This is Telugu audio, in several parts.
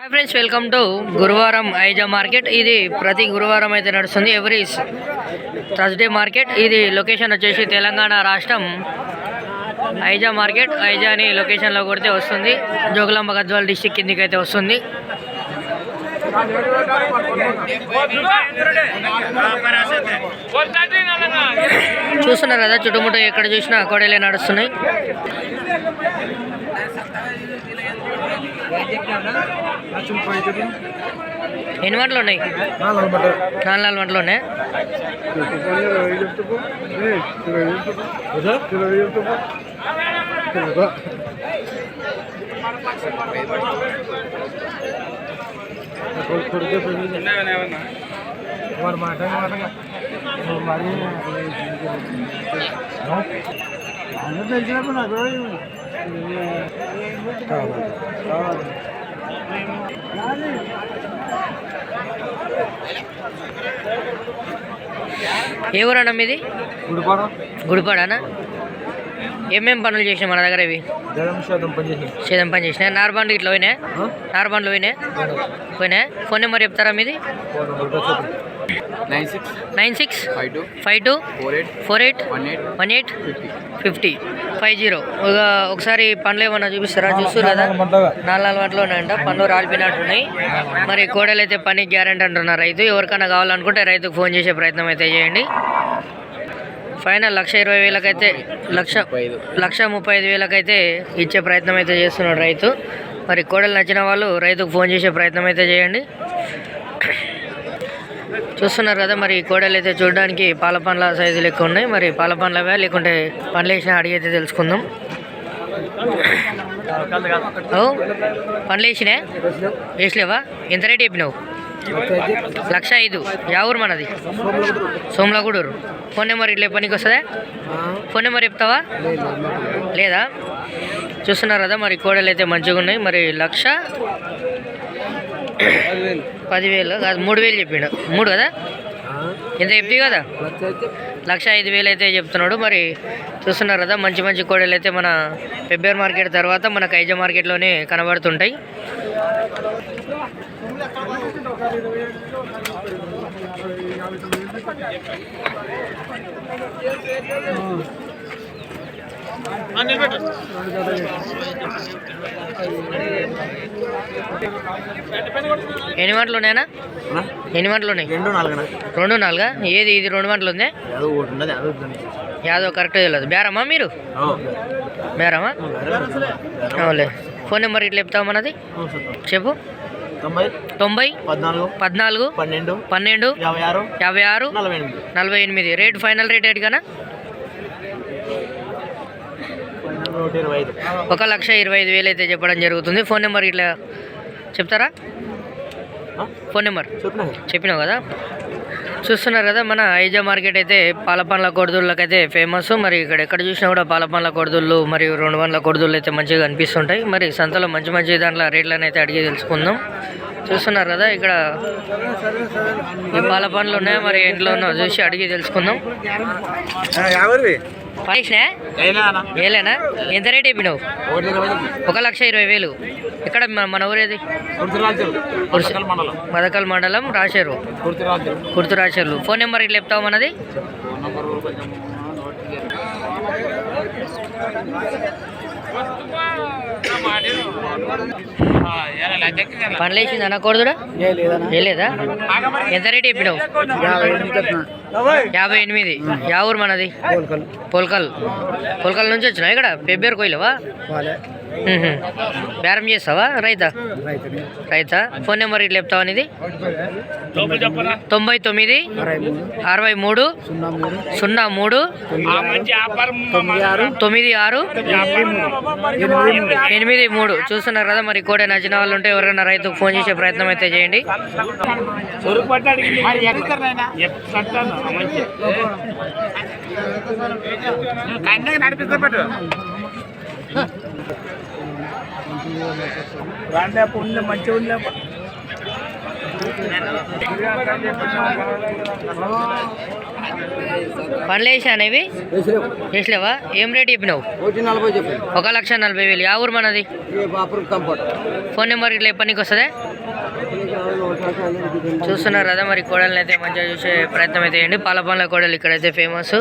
హాయ్ ఫ్రెండ్స్ వెల్కమ్ టు గురువారం ఐజా మార్కెట్ ఇది ప్రతి గురువారం అయితే నడుస్తుంది. ఎవ్రీ థర్స్డే మార్కెట్ ఇది లొకేషన్ వచ్చేసి తెలంగాణ రాష్ట్రం ఐజా మార్కెట్ ఐజా అని లొకేషన్లో కొడితే వస్తుంది. జోగులాంబ గద్వాల డిస్టిక్ కిందికి అయితే వస్తుంది. చూస్తున్నారు కదా చుట్టుముట్టు ఎక్కడ చూసినా కోడలే నడుస్తున్నాయి. ఎన్ని వంటలు ఉన్నాయి? నాలుగు నాలుగు వంటలు ఉన్నాయి. తెలిసినప్పుడు నాకు ఏ ఊరన్నా మీది? గుడిపాడ. గుడిపాడానా? ఏమేం పనులు చేసినా మన దగ్గర ఇవి? సేదం పని చేసినా. నార్బండ్లు ఇట్లా పోయినాయి? నార్బండ్లు పోయినాయి? పోయినాయి? ఫోన్ నెంబర్ చెప్తారా మీది? Nine six nine six five two five two four eight four eight one eight one eight fifty. Fifty. Five zero. ఒక ఒకసారి పండ్లు ఏమన్నా చూపిస్తారా? చూస్తారు కదా? నాలుగు నాలుగు గంటలు ఉన్నాయంట. పండ్లు రాలిపోయినట్టు ఉన్నాయి మరి కోడలు అయితే పని గ్యారెంటీ అంటున్నారు రైతు. ఎవరికైనా కావాలనుకుంటే రైతుకు ఫోన్ చేసే ప్రయత్నం అయితే చేయండి. ఫైనల్ లక్ష ఇరవై వేలకైతే లక్ష లక్ష ముప్పై ఐదు వేలకైతే ఇచ్చే ప్రయత్నం అయితే చేస్తున్నాడు రైతు. మరి కోడలు నచ్చిన వాళ్ళు రైతుకు ఫోన్ చేసే ప్రయత్నం అయితే చేయండి. చూస్తున్నారు కదా మరి కోడలు అయితే చూడడానికి పాల పండ్ల సైజులు ఎక్కువ ఉన్నాయి. మరి పాల పండ్లవే లేకుంటే పండ్లు వేసిన అడిగి అయితే తెలుసుకుందాం. పండ్లు వేసినా? వేసలేవా? ఎంత రేట్ చెప్పినావు? లక్ష ఐదు. యా ఊరు మనది? సోమలగూడూరు. ఫోన్ నెంబర్ ఇట్లా పనికి వస్తుందా? ఫోన్ నెంబర్ చెప్తావా? లేదా? చూస్తున్నారు కదా మరి కోడలు అయితే మంచిగా ఉన్నాయి మరి లక్ష పదివేలు. కాదు మూడు వేలు చెప్పిండు. మూడు కదా? ఎంత చెప్తే కదా? లక్ష ఐదు వేలు అయితే చెప్తున్నాడు. మరి చూస్తున్నారు కదా మంచి మంచి కోడలు అయితే మన పెబ్బేర్ మార్కెట్ తర్వాత మన కైజ మార్కెట్లోనే కనబడుతుంటాయి. ఎన్ని మంటలు ఉన్నాయనా ఎన్ని మంటలు ఉన్నాయి? రెండు నాలుగున రెండు నాలుగా? ఏది ఇది రెండు మంటలు ఉంది? యాదో ఒకటి ఉన్నది యాదో ఒకటి ఉన్నది. యాదో కరెక్ట్ తెలియదు. బేరమ్మా మీరు. బేరమ్మా అవులే ఫోన్ నెంబర్ ఇట్లా చెప్తావు మనది. చెప్పు. తొంభై పద్నాలుగు పన్నెండు పన్నెండు యాభై ఆరు యాభై ఆరు నలభై ఎనిమిది. నలభై ఎనిమిది. రేట్ ఫైనల్ రేట్ ఎటుగానా నూట ఇరవై ఐదు ఒక లక్ష ఇరవై ఐదు వేలు అయితే చెప్పడం జరుగుతుంది. ఫోన్ నెంబర్ ఇట్లా చెప్తారా? Phone number? చెప్పినా. చెప్పినావు కదా? చూస్తున్నారు కదా మన ఐజా మార్కెట్ అయితే పాల పండ్ల కొడుదుళ్ళకి అయితే ఫేమస్ మరి ఇక్కడ ఎక్కడ చూసినా కూడా పాల పండ్ల కొడుదుళ్ళు మరియు రెండు పండ్ల కొడుదుళ్ళు అయితే మంచిగా కనిపిస్తుంటాయి. మరి సంతలో మంచి మంచి దాంట్లో రేట్లను అయితే అడిగి తెలుసుకుందాం. చూస్తున్నారు కదా ఇక్కడ ఈ పాల పండ్లు ఉన్నాయా? మరి ఇంట్లో ఉన్నో చూసి అడిగి తెలుసుకుందాం. వేలేనా? ఎంత రేట్ అయిపోయినావు ఒక లక్ష ఇరవై వేలు. ఎక్కడ మన- ఊరేది? మదకల్ మండలం. రాశారు గుర్తు రాశారు ఫోన్ నెంబర్ ఇట్లా చెప్తావు మనది? పనులు వేసింది అనకూడదుడా లేదా? ఎంత రేట్ చెప్పినావు? యాభై ఎనిమిది. యా ఊరు మనది? పోల్కల్. పోల్కల్. నుంచి వచ్చినా ఇక్కడ? పెబ్బేరు కోయిలవా. బేరం చేస్తావా? రైతా? రైతా? ఫోన్ నెంబర్ ఇట్లా చెప్తావా ఇది తొంభై తొమ్మిది అరవై మూడు సున్నా మూడు తొమ్మిది ఆరు ఎనిమిది మూడు. చూస్తున్నారు కదా మరి కోడే నచ్చిన వాళ్ళు ఉంటే ఎవరైనా రైతుకు ఫోన్ చేసే ప్రయత్నం అయితే చేయండి. పనులు వేసాను ఇవి? వేసలేవా ఏం రేట్ చెప్పినావు? ఒక లక్ష నలభై వేలు. యా ఊరు మనది? ఫోన్ నెంబర్ ఇట్లా పనికి వస్తుందా? చూస్తున్నారు కదా మరి కోడలు అయితే మంచిగా చూసే ప్రయత్నం అయితే చేయండి. పాల పండ్ల కోడలు ఇక్కడైతే ఫేమస్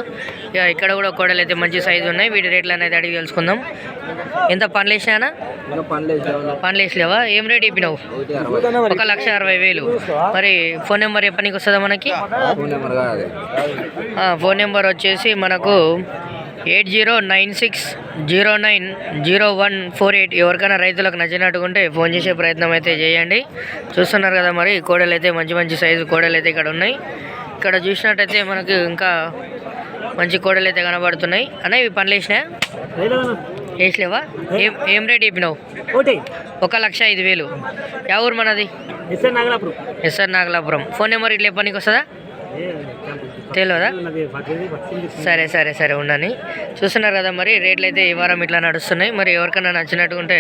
ఇక ఇక్కడ కూడా కోడలు అయితే మంచి సైజు ఉన్నాయి. వీటి రేట్లు అనేది అడిగి తెలుసుకుందాం. ఎంత పనులు వేసినా పనులు వేసలేవా ఏం రేట్ ఇప్పినావు ఒక లక్ష అరవై వేలు. మరి ఫోన్ నెంబర్ ఏ పనికి వస్తుందా మనకి? ఫోన్ నెంబర్ కాదు ఆ, ఫోన్ నెంబర్ వచ్చేసి మనకు eight zero nine six zero nine zero one four eight. ఎవరికైనా రైతులకు నచ్చినట్టుగా ఉంటే ఫోన్ చేసే ప్రయత్నం అయితే చేయండి. చూస్తున్నారు కదా మరి కోడలు అయితే మంచి మంచి సైజు కోడలు అయితే ఇక్కడ ఉన్నాయి. ఇక్కడ చూసినట్టయితే మనకు ఇంకా మంచి కోడలు అయితే కనబడుతున్నాయి. అన్న ఇవి పనులు వేసినా వేసలేవా ఏం? ఏం రేట్ చెప్పినావు? ఒకటి. ఒక లక్ష ఐదు వేలు. యా ఊరు మనది S R Nagalapuram. S R Nagalapuram. Phone number ఇట్లా పనికి వస్తుందా? తెలియదా సరే సరే సరే ఉండని చూస్తున్నారు కదా మరి రేట్లు అయితే ఈ వారం ఇట్లా నడుస్తున్నాయి. మరి ఎవరికైనా నచ్చినట్టు ఉంటే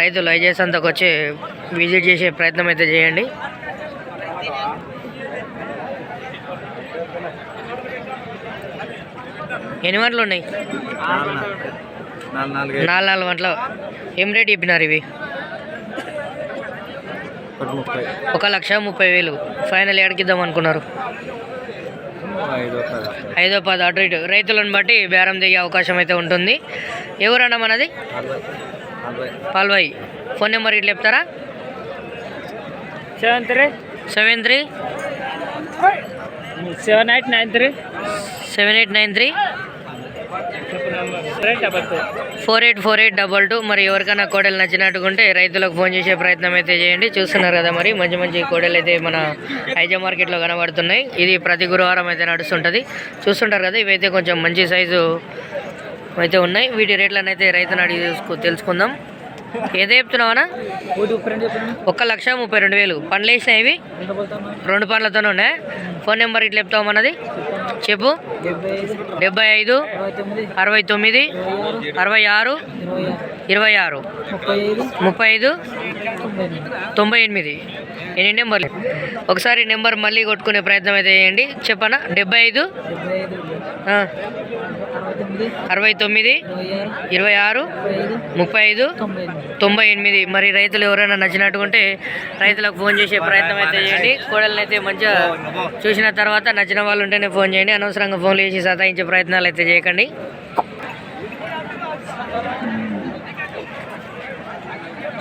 రైతులు ఐజేస్ అంతకు వచ్చి విజిట్ చేసే ప్రయత్నం అయితే చేయండి. ఎన్ని వంటలు ఉన్నాయి? నాలుగు నాలుగు వంటలు ఏం రేట్ చెప్పినారు ఇవి? ఒక లక్ష ముప్పై వేలు. ఫైనల్ ఎక్కడికిద్దాం అనుకున్నారు. ఐదు పది. అటు ఇటు. రైతులను బట్టి బేరం దిగే అవకాశం అయితే ఉంటుంది. ఎవరన్నా మనది? పాల్వాయి ఫోన్ నెంబర్ ఇట్లా చెప్తారా? Seven three. Seven three. Seven eight nine three. Seven eight nine three. Four eight four eight double two. మరి ఎవరికైనా కోడలు నచ్చినట్టుగా ఉంటే రైతులకు ఫోన్ చేసే ప్రయత్నం అయితే చేయండి. చూస్తున్నారు కదా మరి మంచి మంచి కోడలు అయితే మన ఐజా మార్కెట్లో కనబడుతున్నాయి. ఇది ప్రతి గురువారం అయితే నడుస్తుంటుంది. చూస్తుంటారు కదా ఇవైతే కొంచెం మంచి సైజు అయితే ఉన్నాయి. వీటి రేట్లను అయితే రైతును అడిగి తెలుసుకు తెలుసుకుందాం. ఏదో చెప్తున్నావనా? చెప్పండి. ఒక్క లక్ష ముప్పై రెండు వేలు. పండ్లు వేసినాయి ఇవి? రెండు పండ్లతోనే ఉన్నాయి? ఫోన్ నెంబర్ ఇట్లా చెప్తావు మనది చెప్పు. డెబ్బై ఐదు. అరవై తొమ్మిది. అరవై ఆరు ఇరవై ఆరు. ముప్పై ఐదు. తొంభై ఎనిమిది. ఎన్ని నెంబర్లు? ఒకసారి నెంబర్ మళ్ళీ కొట్టుకునే ప్రయత్నం అయితే చేయండి. చెప్పనా? డెబ్బై ఐదు? అరవై తొమ్మిది. ఇరవై ఆరు ముప్పై ఐదు తొంభై ఎనిమిది. మరి రైతులు ఎవరైనా నచ్చినట్టుకుంటే రైతులకు ఫోన్ చేసే ప్రయత్నం అయితే చేయండి. కోడల్ని అయితే మంచిగా చూసిన తర్వాత నచ్చిన వాళ్ళు ఉంటేనే ఫోన్ చేయండి. అనవసరంగా ఫోన్లు చేసి సతాయించే ప్రయత్నాలు అయితే చేయకండి.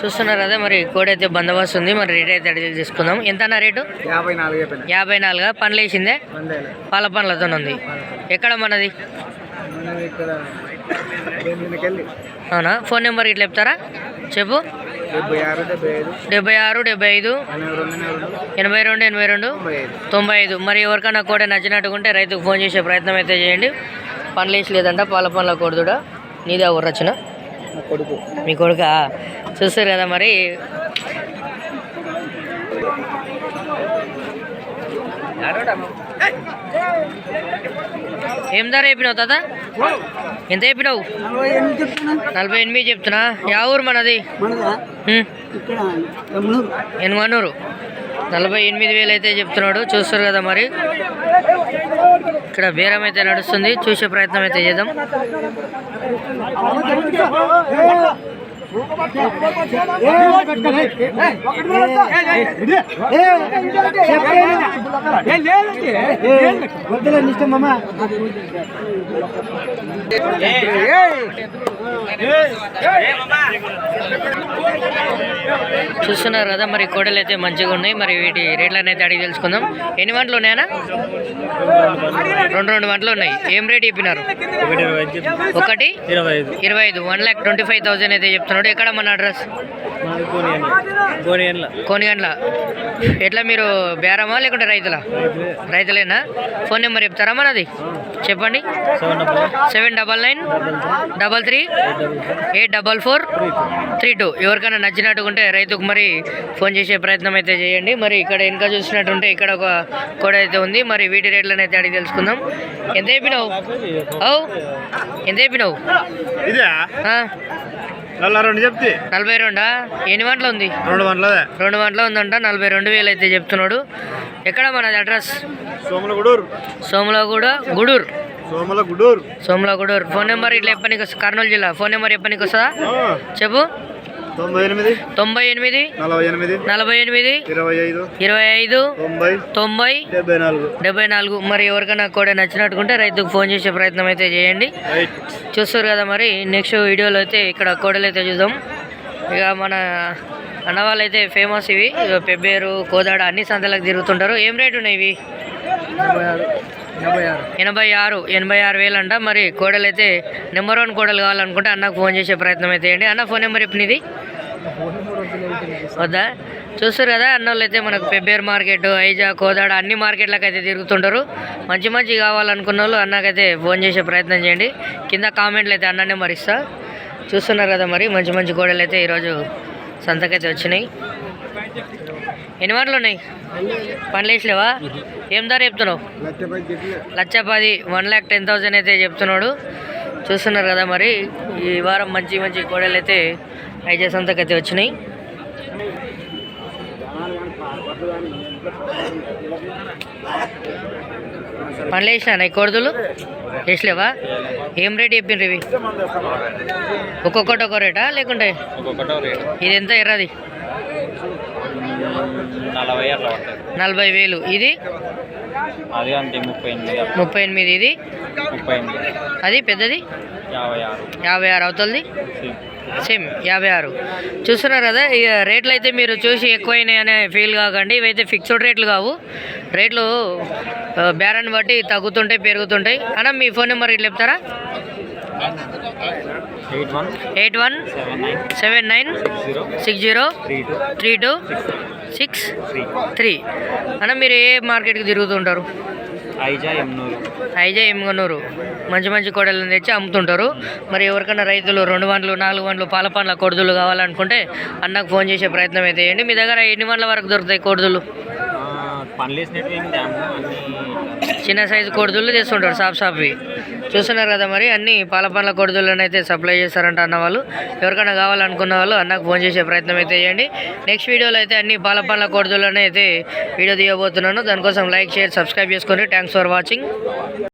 చూస్తున్నారు కదా మరి కోడి అయితే బందోబస్తు ఉంది. మరి రేట్ అయితే అడిగి తీసుకుందాం. ఎంత అన్న రేటు? యాభై నాలుగు యాభై నాలుగా? పనులు వేసిందే పాల పనులతో ఉంది. ఎక్కడ మనది? మనం ఇక్కడ అవునా? ఫోన్ నెంబర్ ఇట్లా చెప్తారా? చెప్పు. డెబ్బై ఆరు డెబ్బై ఐదు. ఎనభై రెండు ఎనభై రెండు. తొంభై ఐదు. మరి ఎవరికైనా కూడా నచ్చినట్టుకుంటే రైతుకు ఫోన్ చేసే ప్రయత్నం అయితే చేయండి. పనులు వేసి లేదంట పాల పనుల కొడుతుడా నీదే రచన నా కొడుకు. మీ కొడుక? చూస్తారు కదా మరి. ఏం ధర చెప్పినావు తాత? ఎంత చెప్పినావు? నలభై ఎనిమిది చెప్తున్నా. యా ఊరు మనది? ఎనుగనూరు నలభై ఎనిమిది వేలు అయితే చెప్తున్నాడు. చూస్తారు కదా మరి. ఇక్కడ బేరం అయితే నడుస్తుంది. చూసే ప్రయత్నం అయితే చేద్దాం. చూస్తున్నారు కదా మరి కోడలు అయితే మంచిగా ఉన్నాయి. మరి వీటి రేట్లను అయితే అడిగి తెలుసుకుందాం. ఎన్ని వంటలు ఉన్నాయనా రెండు రెండు వంటలు ఉన్నాయి. ఏం రేట్ చెప్పినారు? ఒకటి ఇరవై ఐదు. One lakh twenty five thousand అయితే చెప్తున్నాడు ఎక్కడ మన అడ్రస్? కోనిగండ్ల ఎట్లా మీరు బేరమా లేకుంటే రైతులా? రైతులేనా? ఫోన్ నెంబర్ చెప్తారా మనది? చెప్పండి. Seven double nine. Double three. Eight double four. Three two. ఎవరికైనా నచ్చినట్టుకుంటే రైతుకు మరి ఫోన్ చేసే ప్రయత్నం అయితే చేయండి. మరి ఇక్కడ ఇంకా చూసినట్టుంటే ఇక్కడ ఒక కోడ అయితే ఉంది. మరి వీటి రేట్లను అయితే అడిగి తెలుసుకుందాం. ఎంత చెప్పినావు? ఓ ఎంత చెప్పినావు? నల్ల రెండు చెప్తే. నలభై రెండా? ఎన్ని వంటలు ఉంది? రెండు వందలదే రెండు వంటలు ఉందంట నలభై రెండు వేలు అయితే చెప్తున్నాడు. ఎక్కడ మనది address? Somala Gudur Somalaguda Gudur. Somala Gudur Somalagudur. Phone number ఇట్లా వస్తుంది? కర్నూలు జిల్లా. ఫోన్ నెంబర్ ఎప్పనికి వస్తుందా? చెప్పు. తొంభై ఎనిమిది తొంభై ఎనిమిది నలభై ఎనిమిది నలభై ఎనిమిది ఇరవై ఐదు ఇరవై ఐదు తొంభై తొంభై డెబ్బై నాలుగు. డెబ్బై నాలుగు. మరి ఎవరికైనా కూడా నచ్చినట్టుకుంటే రైతుకు ఫోన్ చేసే ప్రయత్నం అయితే చేయండి. చూస్తారు కదా మరి నెక్స్ట్ వీడియోలో అయితే ఇక్కడ కోడలు అయితే చూద్దాం. ఇక మన అన్న వాళ్ళు అయితే ఫేమస్ ఇవి. పెబ్బేరు కోదాడ అన్ని సంతలకు తిరుగుతుంటారు. ఏం రేట్ ఉన్నాయి ఇవి? ఎనభై ఆరు. ఎనభై ఆరు వేలు అంట మరి కోడలు అయితే నెంబర్ వన్ కోడలు కావాలనుకుంటే అన్నకు ఫోన్ చేసే ప్రయత్నం అయితే చేయండి. అన్న ఫోన్ నెంబర్ ఇప్పుడు ఇది వద్దా? చూస్తారు కదా అన్న వాళ్ళు అయితే మనకు పెబ్బేరు మార్కెట్ ఐజా కోదాడ అన్ని మార్కెట్లకు అయితే తిరుగుతుంటారు. మంచి మంచి కావాలనుకున్న వాళ్ళు అన్నకైతే ఫోన్ చేసే ప్రయత్నం చేయండి. కింద కామెంట్లు అయితే అన్న నెంబర్ ఇస్తా. చూస్తున్నారు కదా మరి మంచి మంచి కోడలు అయితే ఈరోజు సంతకైతే వచ్చినాయి. ఎన్ని మాటలు ఉన్నాయి? పనులు వేసలేవా ఏం ధర చెప్తున్నావు? లక్ష పది వన్ ల్యాక్ టెన్ థౌసండ్ అయితే చెప్తున్నాడు. చూస్తున్నారు కదా మరి ఈ వారం మంచి మంచి కోడలు అయితే ఐజే సంతకైతే వచ్చినాయి. పనులు వేసినా కోడదులు వేసలేవా ఏం రేట్ చెప్పిండ్రు ఇవి? ఒక్కొక్కటి ఒక్కో రేటా లేకుంటే? ఇది ఎంత ఎర్రది? నలభై అట్లా పడుతుంది నలభై వేలు. ఇది? అది అంతే ముప్పై ఎనిమిది ముప్పై ఎనిమిది ఇది? ముప్పై ఎనిమిది. అది పెద్దది? యాభై ఆరు. యాభై ఆరు. అవుతుంది సేమ్. యాభై ఆరు. చూస్తున్నారు కదా ఇక రేట్లు అయితే మీరు చూసి ఎక్కువైనాయి అనే ఫీల్ కాకండి. ఇవైతే ఫిక్స్డ్ రేట్లు కావు. రేట్లు ఆ, బేరాన్ని బట్టి తగ్గుతుంటాయి పెరుగుతుంటాయి. అన్న మీ ఫోన్ నెంబర్ ఇట్లా చెప్తారా? Eight one seven nine six zero three two six three అన్న మీరు ఏ మార్కెట్కి తిరుగుతుంటారు? ఐజా ఎమ్గనూరు మంచి మంచి కోడలను తెచ్చి అమ్ముతుంటారు. మరి ఎవరికైనా రైతులు రెండు వందలు నాలుగు వందలు పాల పండ్ల కొడుదులు కావాలనుకుంటే అన్నకు ఫోన్ చేసే ప్రయత్నం అయితే చేయండి. మీ దగ్గర ఎన్ని వందల వరకు దొరుకుతాయి కొడుదులు? చిన్న సైజు కొడుదులు తెస్తుంటారు సాఫ్ సాఫ్వి చూస్తున్నారు కదా మరి అన్ని పాల పండ్ల కొడుదులను అయితే సప్లై చేస్తారంట అన్న వాళ్ళు. ఎవరికైనా కావాలనుకున్న వాళ్ళు అన్నకు ఫోన్ చేసే ప్రయత్నం అయితే చేయండి. నెక్స్ట్ వీడియోలో అయితే అన్ని పాల పండ్ల కొడుదులను అయితే వీడియో తీయబోతున్నాను. దానికోసం లైక్ షేర్ సబ్స్క్రైబ్ చేసుకోండి. Thanks for watching